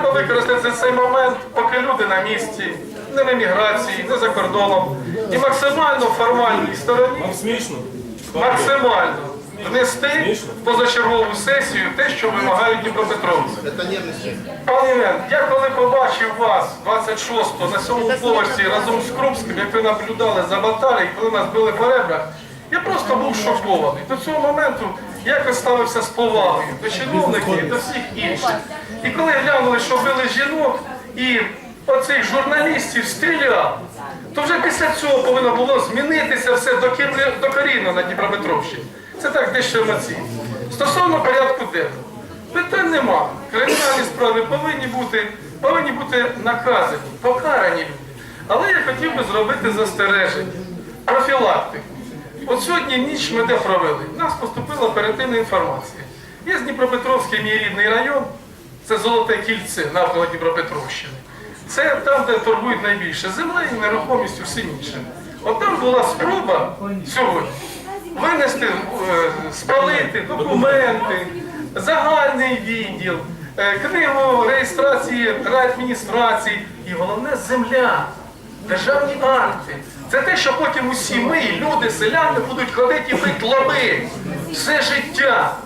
використати цей момент, поки люди на місці, не в еміграції, не за кордоном, і максимально формальній стороні смішно? максимально внести в позачергову сесію те, що вимагають Дніпропетровці. Пане Євген, я коли побачив вас 26-го на сьомому поверсі разом з Крупським, як ви наблюдали за баталією, коли нас били по ребрах, я просто був шокований. До цього моменту якось ставився з повагою до чиновників і до всіх інших. І коли глянули, що били жінок і оцих журналістів стріляв, то вже після цього повинно було змінитися все докорінно на Дніпропетровщині. Це так дещо емоційно. Стосовно порядку денного. Питань нема. Кримінальні справи повинні бути, повинні бути наказані, покарані. Але я хотів би зробити застереження, профілактику. От сьогодні ніч ми де провели. Нас поступила оперативна інформація. Є Дніпропетровський мій рідний район, це Золоте кільце навколо Дніпропетровщини. Це там, де торгують найбільше землею, нерухомістю, все інше. От там була спроба сьогодні винести, е, спалити документи, загальний відділ, е, книгу реєстрації райадміністрації і головне земля, державні акти. Це те, що потім усі ми, люди, селяни, будуть ходити і бити лаби все життя.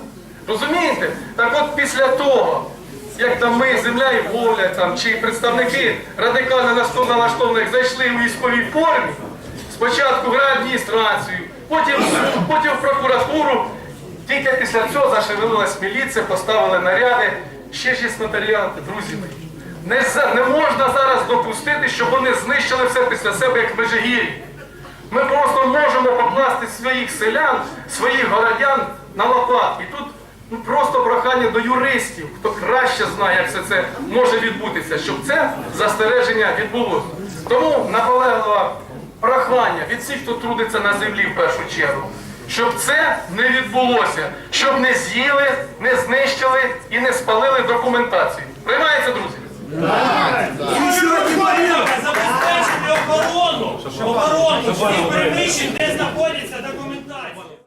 Розумієте? Так от після того, як там ми, земля і воля, там, чи представники радикально налаштованих зайшли у військовій формі, спочатку в райадміністрацію, потім потім в прокуратуру. Тільки після цього зашевелилась міліція, поставили наряди. Ще ж є нотаріати, друзі мої. Не, не можна зараз допустити, щоб вони знищили все після себе, як в Ми просто можемо покласти своїх селян, своїх городян на лопатки. І тут ну, просто прохання до юристів, хто краще знає, як все це може відбутися, щоб це застереження відбулося. Тому наполегливо прохання від всіх, хто трудиться на землі в першу чергу, щоб це не відбулося, щоб не з'їли, не знищили і не спалили документацію. Друзі? Забезпечити оборону, охорону всіх приміщень, де знаходяться